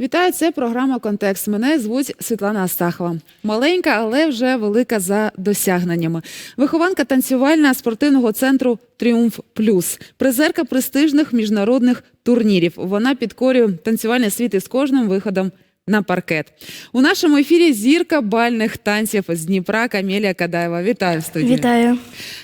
Вітаю, це програма Контекст. Мене звуть Світлана Астахова. Маленька, але вже велика за досягненнями. Вихованка танцювальна спортивного центру Тріумф Плюс, призерка престижних міжнародних турнірів. Вона підкорює танцювальний світ із кожним виходом на паркет. У нашому ефірі зірка бальних танців з Дніпра Камелія Кадаєва. Вітаю в студії. Вітаю.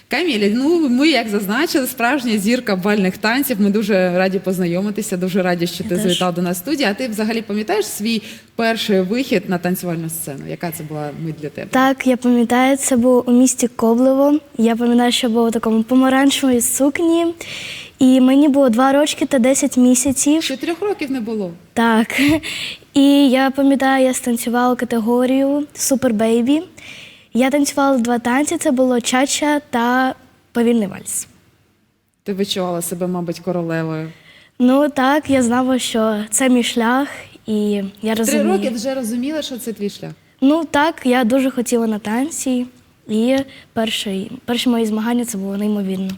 Камілі, ну ми як зазначили, справжня зірка бальних танців. Ми дуже раді познайомитися. Дуже раді, що ти завітав до нас в студію. А ти взагалі пам'ятаєш свій перший вихід на танцювальну сцену? Яка це була мить для тебе? Так, я пам'ятаю, це було у місті Коблево. Я пам'ятаю, що було в такому помаранчевій сукні. І мені було 2 роки та 10 місяців. Ще трьох років не було. Так. І я пам'ятаю, я станцювала категорію Супер Бейбі. Я танцювала два танці: це було чача та повільний вальс. Ти відчувала себе, мабуть, королевою. Ну так, я знала, що це мій шлях, і я Три роки вже розуміла, що це твій шлях. Ну так, я дуже хотіла на танці, і перші, перші мої змагання це було неймовірно.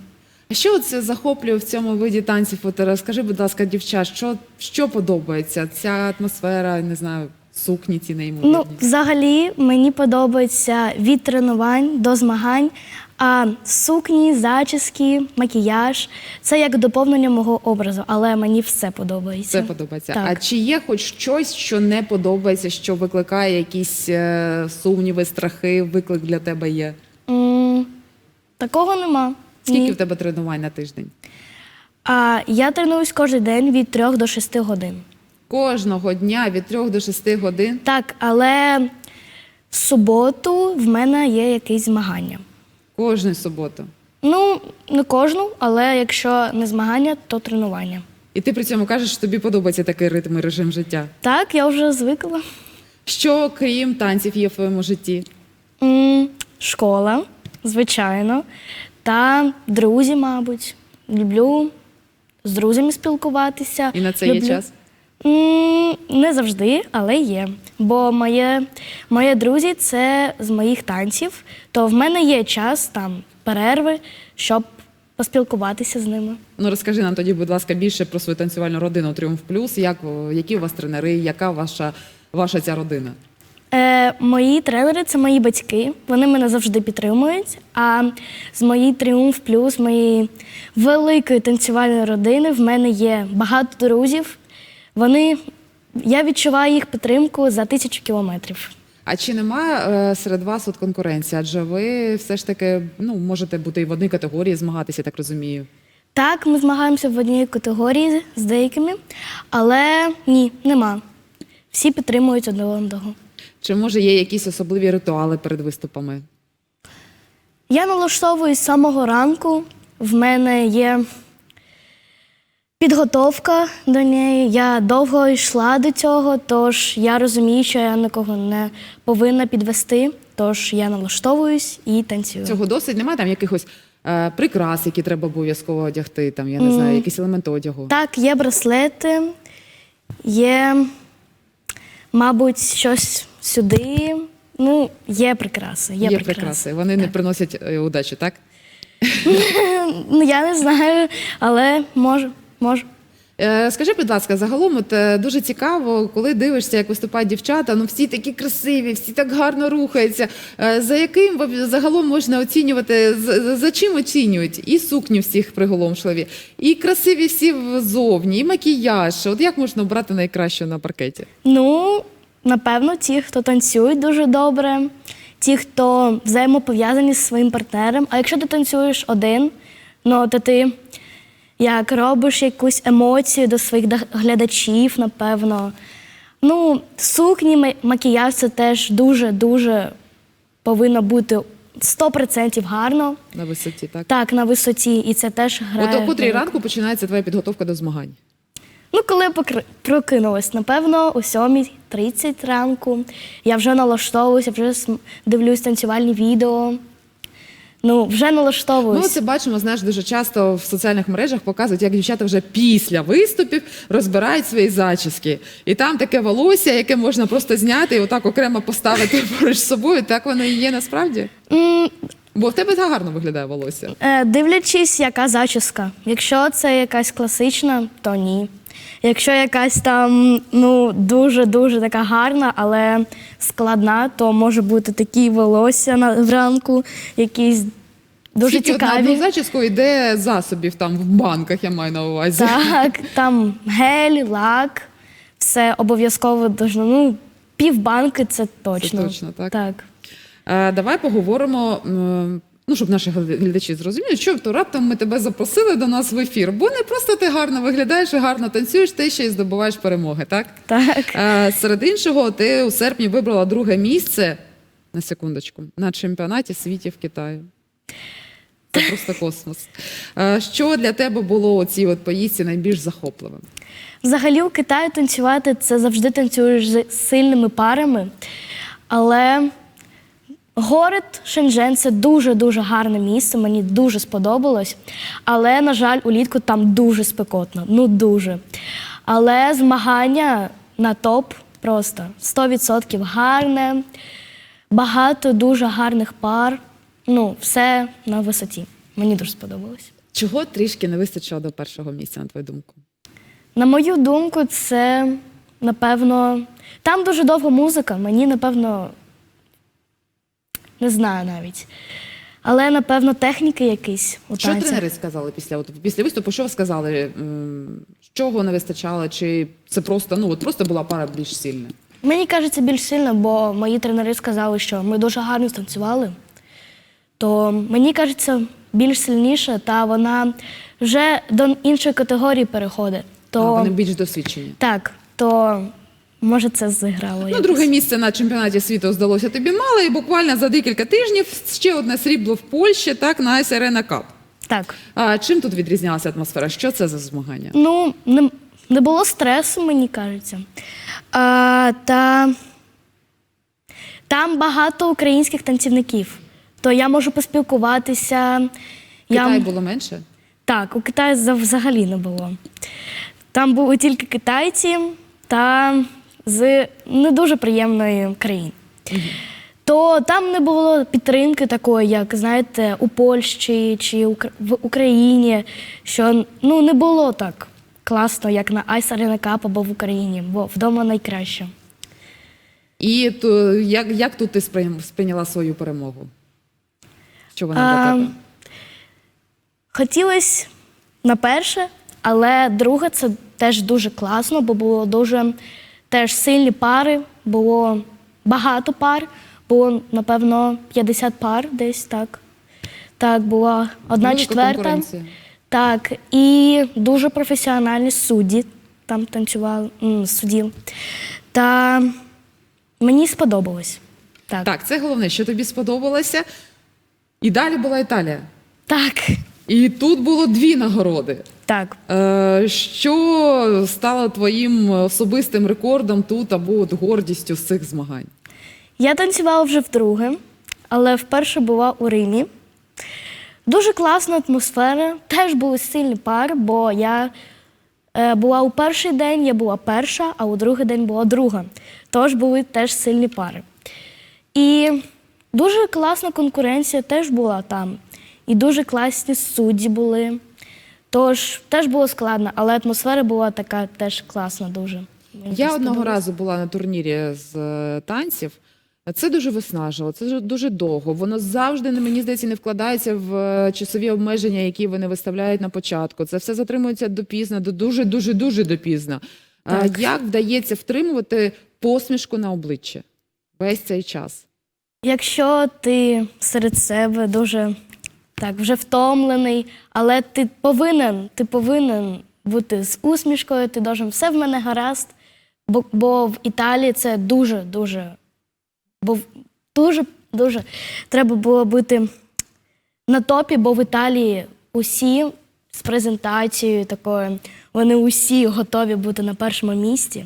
Що це захоплює в цьому виді танців? От розкажи, будь ласка, дівчат, що, що подобається? Ця атмосфера, не знаю, сукні ці неймовірні. Ну, взагалі, мені подобається від тренувань до змагань. А сукні, зачіски, макіяж це як доповнення мого образу, але мені все подобається. Це подобається. Так. А чи є хоч щось, що не подобається, що викликає якісь е, сумніви, страхи, виклик для тебе є? Такого нема. Скільки Ні. в тебе тренувань на тиждень? А я тренуюсь кожен день від 3 до 6 годин. Кожного дня від 3 до 6 годин. Так, але в суботу в мене є якісь змагання. Кожну суботу. Ну, не кожну, але якщо не змагання, то тренування. І ти при цьому кажеш, що тобі подобається такий ритм і режим життя. Так, я вже звикла. Що крім танців є в твоєму житті? М, Школа, звичайно. Та друзі, мабуть. Люблю з друзями спілкуватися. І на це є час? М, Не завжди, але є. Бо моє, мої друзі це з моїх танців, то в мене є час там перерви, щоб поспілкуватися з ними. Ну розкажи нам тоді, будь ласка, більше про свою танцювальну родину Тріумф Плюс. Як які у вас тренери? Яка ваша ваша ця родина? Е, мої тренери це мої батьки. Вони мене завжди підтримують. А з моєї Тріумф Плюс, моєї великої танцювальної родини, в мене є багато друзів. Вони, я відчуваю їх підтримку за тисячу кілометрів. А чи немає е, серед вас от конкуренції? Адже ви все ж таки ну можете бути і в одній категорії змагатися, я так розумію. Так, ми змагаємося в одній категорії з деякими, але ні, нема. Всі підтримують одне одного. Чи може є якісь особливі ритуали перед виступами? Я налаштовуюсь з самого ранку. В мене є підготовка до неї. Я довго йшла до цього, тож я розумію, що я нікого не повинна підвести. Тож я налаштовуюсь і танцюю. Цього досить немає там якихось е, прикрас, які треба обов'язково одягти. Там я не знаю, якісь елементи одягу. Так, є браслети, є, мабуть, щось сюди. Ну, є прикраси. Є, Є прикраси. прикраси. Вони не приносять е, удачі, так? Ну, я не знаю, але можу, можу. Е, Скажи, будь ласка, загалом от, е, дуже цікаво, коли дивишся, як виступають дівчата, ну всі такі красиві, всі так гарно рухаються. За яким загалом можна оцінювати, за, за чим оцінюють? І сукні всіх приголомшливі, і красиві всі ззовні, і макіяж. От як можна обрати найкраще на паркеті? Ну, напевно, ті, хто танцюють дуже добре, ті, хто взаємопов'язані з своїм партнером. А якщо ти танцюєш один, ну то ти як робиш якусь емоцію до своїх глядачів, напевно. Ну, сукні, ма- макіяж це теж дуже-дуже повинно бути 100% гарно. На висоті, так? Так, на висоті, і це теж грає. От о котрій ранку починається твоя підготовка до змагань? Ну, коли прокинулась, напевно, о 7.30 ранку. Я вже налаштовуюся, вже дивлюсь танцювальні відео. Ну, вже налаштовуюсь. це бачимо, знаєш, дуже часто в соціальних мережах показують, як дівчата вже після виступів розбирають свої зачіски. І там таке волосся, яке можна просто зняти і отак окремо поставити поруч з собою. Так воно і є насправді. М, Бо в тебе так гарно виглядає волосся. е, дивлячись, яка зачіска. Якщо це якась класична, то ні. Якщо якась там ну дуже-дуже така гарна, але складна, то може бути такі волосся на вранку, якісь дуже Скільки цікаві. одну зачіску йде засобів там в банках, я маю на увазі. Так, там гель, лак, все обов'язково должно. Ну, півбанки це точно. точно, так? Так. Е, Давай поговоримо. м, Ну, щоб наші глядачі зрозуміли, що то раптом ми тебе запросили до нас в ефір, бо не просто ти гарно виглядаєш і гарно танцюєш, ти ще й здобуваєш перемоги, так? Так. Е, Серед іншого, ти у серпні вибрала друге місце на секундочку на чемпіонаті світу в Китаї. Це просто космос. Е, Що для тебе було у цій от поїздці найбільш захопливим? Взагалі у Китаї танцювати це завжди танцюєш з сильними парами. Але город Шенжен це дуже-дуже гарне місце, мені дуже сподобалось. Але, на жаль, улітку там дуже спекотно. Ну дуже. Але змагання на топ просто 100% гарне, багато дуже гарних пар. Ну, все на висоті. Мені дуже сподобалось. Чого трішки не вистачило до першого місця, на твою думку? На мою думку, це напевно. Там дуже довга музика, мені напевно. Не знаю навіть. Але, напевно, техніки якісь у Що танцях. тренери сказали після от, після виступу? Що ви сказали? М, Чого не вистачало? Чи це просто ну от просто була пара більш сильна? Мені кажеться більш сильно, бо мої тренери сказали, що ми дуже гарно станцювали. То мені кажеться більш сильніша, та вона вже до іншої категорії переходить. То А, вони більш досвідчені. так, то може це зіграло. Ну, якось. друге місце на чемпіонаті світу здалося тобі мало, і буквально за декілька тижнів ще одне срібло в Польщі, так на Ice Arena Cup. Так. А чим тут відрізнялася атмосфера? Що це за змагання? Ну, не, не було стресу, мені кажеться. А, та там багато українських танцівників. То я можу поспілкуватися. В Я, було менше? Так, у Китаї за- взагалі не було. Там були тільки китайці та з не дуже приємної країни. То там не було підтримки такої, як знаєте, у Польщі чи в Україні, що ну не було так класно, як на Ice Arena Cup або в Україні, бо вдома найкраще. І то, як, як тут ти сприйняла свою перемогу? Що вона для тебе? Хотілося на перше, але друге це теж дуже класно, бо було дуже теж сильні пари, було багато пар, було, напевно, 50 пар десь так. Так, була одна Велика четверта. Так, і дуже професіональні судді там танцювали судді. Та мені сподобалось. Так. Так, це головне, що тобі сподобалося. І далі була Італія. Так. І тут було дві нагороди. Так. Е, Що стало твоїм особистим рекордом тут або от гордістю з цих змагань? Я танцювала вже вдруге, але вперше була у Римі. Дуже класна атмосфера, теж були сильні пари, бо я е, була у перший день, я була перша, а у другий день була друга. Тож були теж сильні пари. І дуже класна конкуренція теж була там. І дуже класні судді були. Тож теж було складно, але атмосфера була така теж класна дуже. Мені Я одного сподобалось. разу була на турнірі з е, танців. Це дуже виснажливо, це дуже- довго. Воно завжди, мені здається, не вкладається в е, часові обмеження, які вони виставляють на початку. Це все затримується допізно, до дуже, дуже, дуже допізно. Так. Як вдається втримувати посмішку на обличчі весь цей час? Якщо ти серед себе дуже так вже втомлений, але ти повинен, ти повинен бути з усмішкою, ти должен все в мене гаразд. Бо, бо в Італії це дуже, дуже, бо дуже, дуже треба було бути на топі, бо в Італії усі з презентацією такою, вони усі готові бути на першому місці.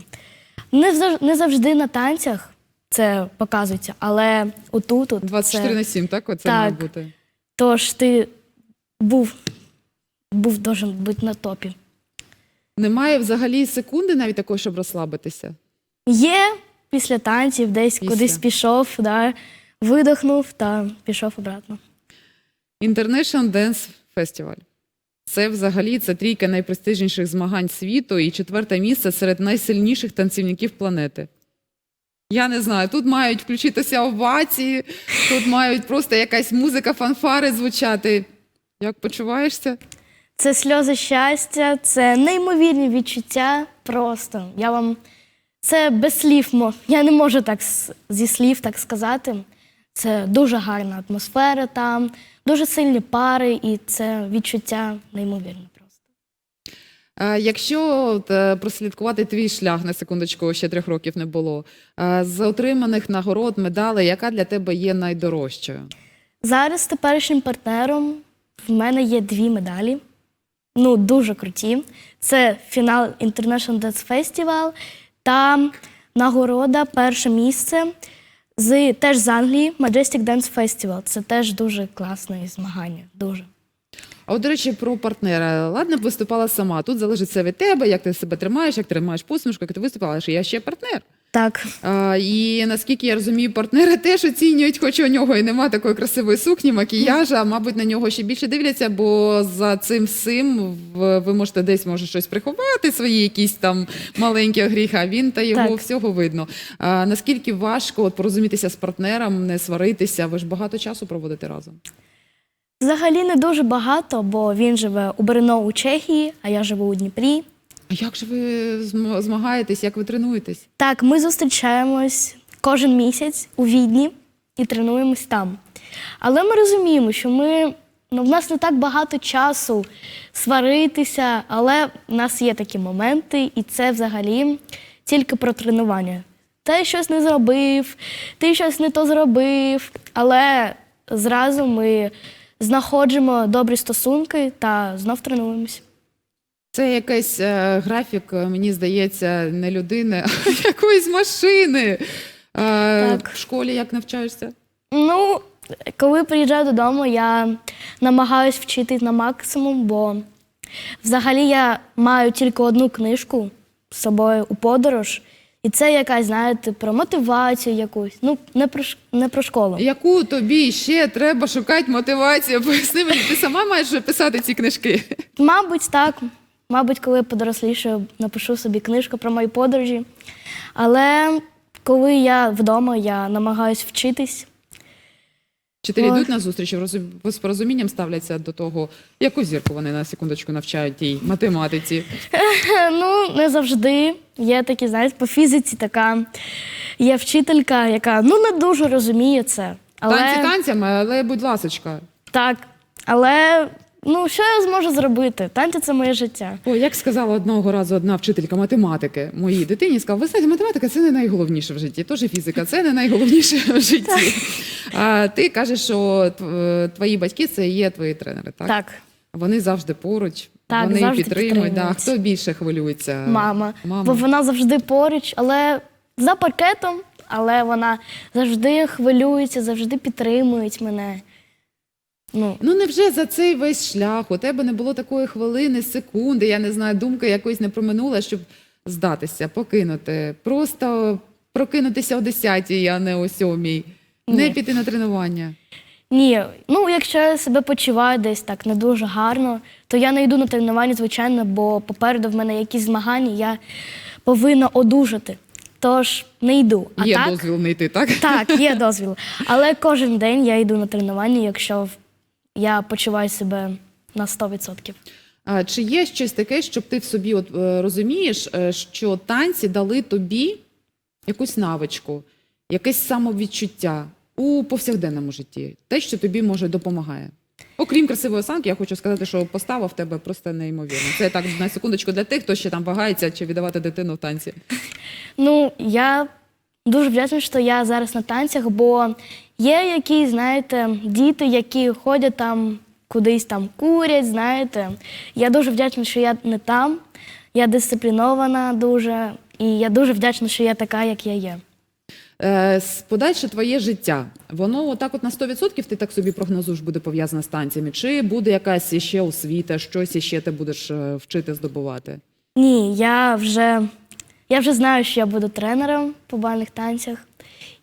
Не, не завжди на танцях це показується, але отут. от 24 це... на 7, так? Оце Так. має бути. Тож ти був, був должен бути на топі. Немає взагалі секунди навіть такої, щоб розслабитися. Є після танців, десь Після. кудись пішов, да, видохнув та пішов обратно. International Dance Festival. Це взагалі це трійка найпрестижніших змагань світу і четверте місце серед найсильніших танцівників планети. Я не знаю, тут мають включитися овації, тут мають просто якась музика, фанфари звучати. Як почуваєшся? Це сльози щастя, це неймовірні відчуття. Просто я вам це без слів. мо- Я не можу так зі слів так сказати. Це дуже гарна атмосфера там, дуже сильні пари, і це відчуття неймовірне Якщо е, прослідкувати твій шлях на секундочку, ще трьох років не було. е, З отриманих нагород, медалей, яка для тебе є найдорожчою? Зараз теперішнім партнером в мене є дві медалі. Ну, дуже круті. Це фінал International Dance Festival та нагорода перше місце з теж з Англії Majestic Dance Festival. Це теж дуже класне змагання. Дуже. А от, до речі, про партнера. Ладно, б виступала сама. Тут залежить все від тебе, як ти себе тримаєш, як ти тримаєш посмішку, як ти виступала, але ж я ще партнер. Так, А, і наскільки я розумію, партнери теж оцінюють, хоч у нього і нема такої красивої сукні, макіяжа, а мабуть, на нього ще більше дивляться, бо за цим всім ви можете десь може щось приховати, свої якісь там маленькі гріхи, а він та його Так. всього видно. А, наскільки важко от, порозумітися з партнером, не сваритися? Ви ж багато часу проводите разом. Взагалі не дуже багато, бо він живе у Брно у Чехії, а я живу у Дніпрі. А як же ви змагаєтесь, як ви тренуєтесь? Так, ми зустрічаємось кожен місяць у Відні і тренуємось там. Але ми розуміємо, що ми, ну, в нас не так багато часу сваритися, але в нас є такі моменти, і це взагалі тільки про тренування. Ти щось не зробив, ти щось не то зробив, але зразу ми знаходимо добрі стосунки та знов тренуємось. Це якийсь е, графік, е, мені здається, не людини, а якоїсь машини. Е, Так. В школі як навчаєшся? Ну, коли приїжджаю додому, я намагаюсь вчити на максимум, бо взагалі я маю тільки одну книжку з собою у подорож. І це якась, знаєте, про мотивацію якусь. Ну, не про, ш- не про школу. Яку тобі ще треба шукати мотивацію? Поясни мені, ти сама маєш вже писати ці книжки. Мабуть, так. Мабуть, коли подорослішаю, напишу собі книжку про мої подорожі. Але коли я вдома, я намагаюся вчитись. Вчителі Ой. йдуть на зустріч, з порозумінням ставляться до того, яку зірку вони на секундочку навчають тій математиці. Ну, не завжди. Є такі, знаєте, по фізиці така є вчителька, яка ну не дуже розуміє це. Але Танці танцями, але будь ласочка. так. Але ну що я зможу зробити? Танці це моє життя. О, як сказала одного разу одна вчителька математики моїй дитині, сказала, ви знаєте, математика це не найголовніше в житті, теж фізика, це не найголовніше в житті. А ти кажеш, що тв- твої батьки це є твої тренери, так? Так, Вони завжди поруч, Так, вони завжди підтримують. Да. підтримують. Хто більше хвилюється? мама. Мама. Бо вона завжди поруч, але за паркетом, але вона завжди хвилюється, завжди підтримує мене. Ну, Ну невже за цей весь шлях у тебе не було такої хвилини, секунди, я не знаю, думки якоїсь не проминула, щоб здатися, покинути, просто прокинутися о 10 а не о 7 не піти на тренування. Ні, ну якщо я себе почуваю десь так не дуже гарно, то я не йду на тренування, звичайно, бо попереду в мене якісь змагання, я повинна одужати. Тож не йду. А Є так, дозвіл не йти, так? так, є дозвіл. Але кожен день я йду на тренування, якщо я почуваю себе на 100%. А, чи є щось таке, щоб ти в собі от, е, розумієш, е, що танці дали тобі якусь навичку, якесь самовідчуття у повсякденному житті, те, що тобі може допомагає? Окрім красивої осанки, я хочу сказати, що постава в тебе просто неймовірна. Це так на секундочку для тих, хто ще там вагається чи віддавати дитину в танці. Ну, я дуже вдячна, що я зараз на танцях, бо є якісь, знаєте, діти, які ходять там кудись там курять, знаєте. Я дуже вдячна, що я не там. Я дисциплінована дуже, і я дуже вдячна, що я така, як я є. Е, подальше твоє життя, воно отак от на 100% ти так собі прогнозуєш, буде пов'язане з танцями? Чи буде якась іще освіта, щось іще ти будеш е, вчити здобувати? Ні, я вже, я вже знаю, що я буду тренером по бальних танцях,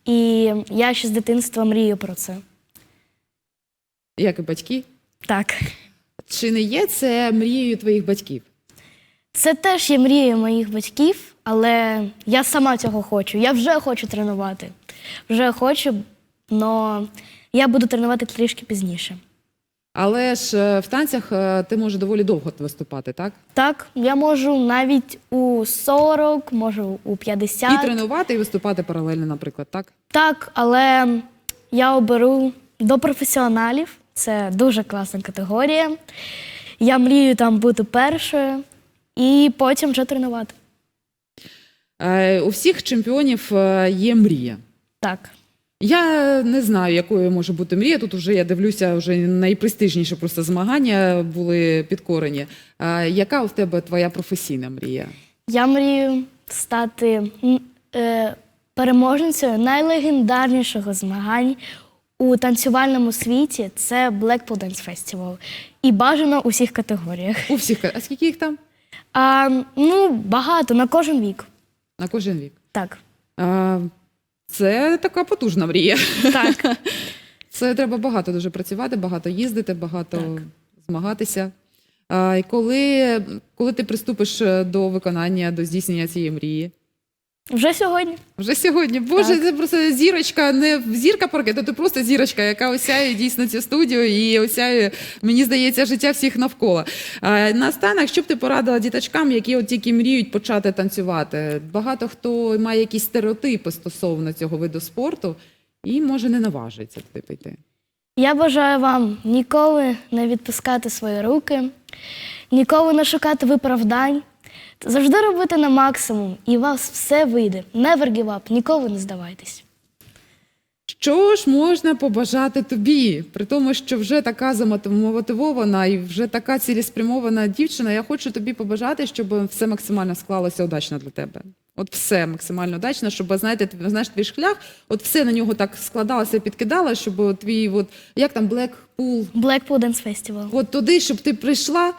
і я ще з дитинства мрію про це. Як і батьки? Так. Чи не є це мрією твоїх батьків? Це теж є мрія моїх батьків, але я сама цього хочу. Я вже хочу тренувати. Вже хочу, але я буду тренувати трішки пізніше. Але ж е, в танцях е, ти можеш доволі довго виступати, так? Так, я можу навіть у 40, можу у 50. І тренувати, і виступати паралельно, наприклад, так? Так, але я оберу до професіоналів. Це дуже класна категорія. Я мрію там бути першою і потім вже тренувати. Е, У всіх чемпіонів е, є мрія. Так. Я не знаю, якою може бути мрія. Тут вже я дивлюся, вже найпрестижніші просто змагання були підкорені. Е, Яка у тебе твоя професійна мрія? Я мрію стати е, переможницею найлегендарнішого змагань у танцювальному світі. Це Blackpool Dance Festival. І бажано у всіх категоріях. У всіх, а скільки їх там? А, ну, багато на кожен вік. На кожен вік. Так. А, Це така потужна мрія. Так. Це треба багато дуже працювати, багато їздити, багато Так. змагатися. А, і коли, коли ти приступиш е, до виконання, до здійснення цієї мрії? Вже сьогодні. Вже сьогодні. Боже, це просто зірочка, не зірка паркету, ти просто зірочка, яка осяє дійсно цю студію і осяє, мені здається, життя всіх навколо. А, наостанок, що б ти порадила діточкам, які от тільки мріють почати танцювати? Багато хто має якісь стереотипи стосовно цього виду спорту і може не наважиться туди піти. Я бажаю вам ніколи не відпускати свої руки, ніколи не шукати виправдань. Завжди робити на максимум, і у вас все вийде. Never give up, ніколи не здавайтесь. Що ж можна побажати тобі, при тому, що вже така замотивована і вже така цілеспрямована дівчина, я хочу тобі побажати, щоб все максимально склалося удачно для тебе. От все максимально удачно, щоб знаєте, ти знаєш твій шлях, от все на нього так складалося, підкидало, щоб твій, от як там Blackpool, Blackpool Dance Festival. от туди, щоб ти прийшла.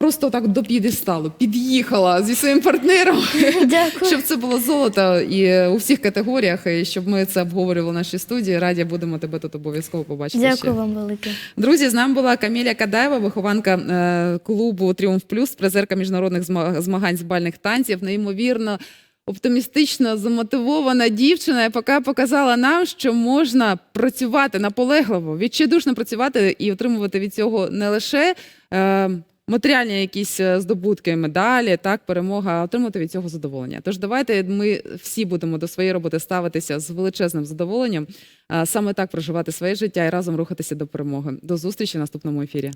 Просто так до підесталу, під'їхала зі своїм партнером, Дякую. щоб це було золото і у всіх категоріях, і щоб ми це обговорювали в нашій студії. Раді будемо тебе тут обов'язково побачити. Дякую ще. вам велике. Друзі, з нами була Каміля Кадаєва, вихованка е, клубу Тріумф Плюс, призерка міжнародних зма- змагань з бальних танців. Неймовірно. Оптимістично замотивована дівчина, яка показала нам, що можна працювати наполегливо, відчайдушно працювати і отримувати від цього не лише е, матеріальні якісь е, здобутки, медалі, так, перемога, отримати від цього задоволення. Тож давайте ми всі будемо до своєї роботи ставитися з величезним задоволенням, саме так проживати своє життя і разом рухатися до перемоги. До зустрічі в наступному ефірі.